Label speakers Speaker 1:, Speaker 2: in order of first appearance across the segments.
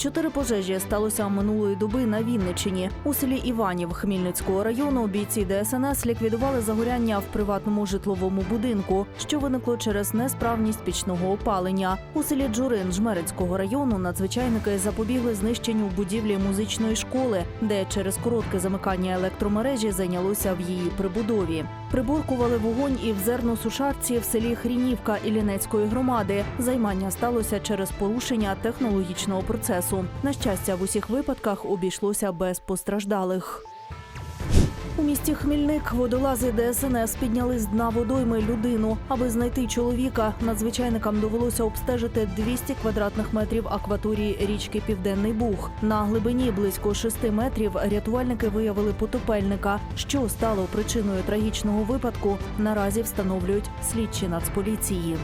Speaker 1: Чотири пожежі сталося минулої доби на Вінниччині. У селі Іванів Хмільницького району бійці ДСНС ліквідували загоряння в приватному житловому будинку, що виникло через несправність пічного опалення. У селі Джурин Жмерицького району надзвичайники запобігли знищенню будівлі музичної школи, де через коротке замикання електромережі зайнялося в її прибудові. Приборкували вогонь і в зерносушарці в селі Хрінівка Іллінецької громади. Займання сталося через порушення технологічного процесу. На щастя, в усіх випадках обійшлося без постраждалих. У місті Хмільник водолази ДСНС підняли з дна водойми людину. Аби знайти чоловіка, надзвичайникам довелося обстежити 200 квадратних метрів акваторії річки Південний Буг. На глибині близько 6 метрів рятувальники виявили потопельника. Що стало причиною трагічного випадку, наразі встановлюють слідчі нацполіції.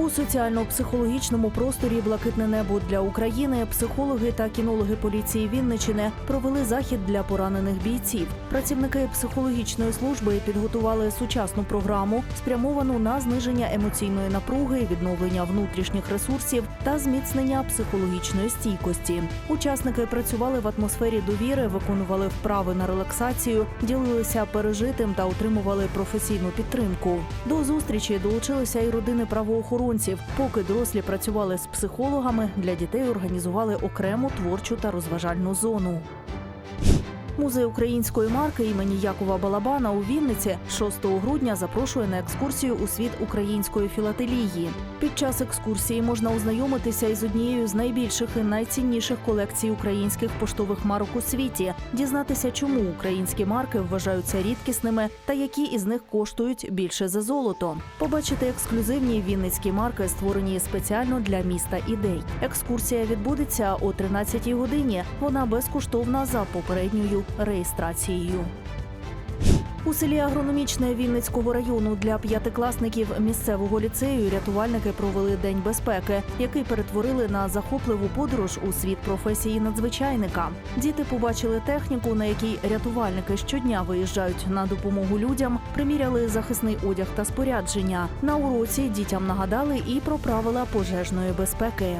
Speaker 1: У соціально-психологічному просторі Блакитне небо для України психологи та кінологи поліції Вінничини провели захід для поранених бійців. Працівники психологічної служби підготували сучасну програму, спрямовану на зниження емоційної напруги, відновлення внутрішніх ресурсів та зміцнення психологічної стійкості. Учасники працювали в атмосфері довіри, виконували вправи на релаксацію, ділилися пережитим та отримували професійну підтримку. До зустрічі долучилися і родини правоохоронців. Поки дорослі працювали з психологами, для дітей організували окрему творчу та розважальну зону. Музей української марки імені Якова Балабана у Вінниці 6 грудня запрошує на екскурсію у світ української філателії. Під час екскурсії можна ознайомитися із однією з найбільших і найцінніших колекцій українських поштових марок у світі, дізнатися, чому українські марки вважаються рідкісними та які із них коштують більше за золото. Побачити ексклюзивні вінницькі марки, створені спеціально для міста ідей. Екскурсія відбудеться о 13-й годині. Вона безкоштовна за попередньою реєстрацією. У селі Агрономічне Вінницького району для п'ятикласників місцевого ліцею рятувальники провели день безпеки, який перетворили на захопливу подорож у світ професії надзвичайника. Діти побачили техніку, на якій рятувальники щодня виїжджають на допомогу людям, приміряли захисний одяг та спорядження. На уроці дітям нагадали і про правила пожежної безпеки.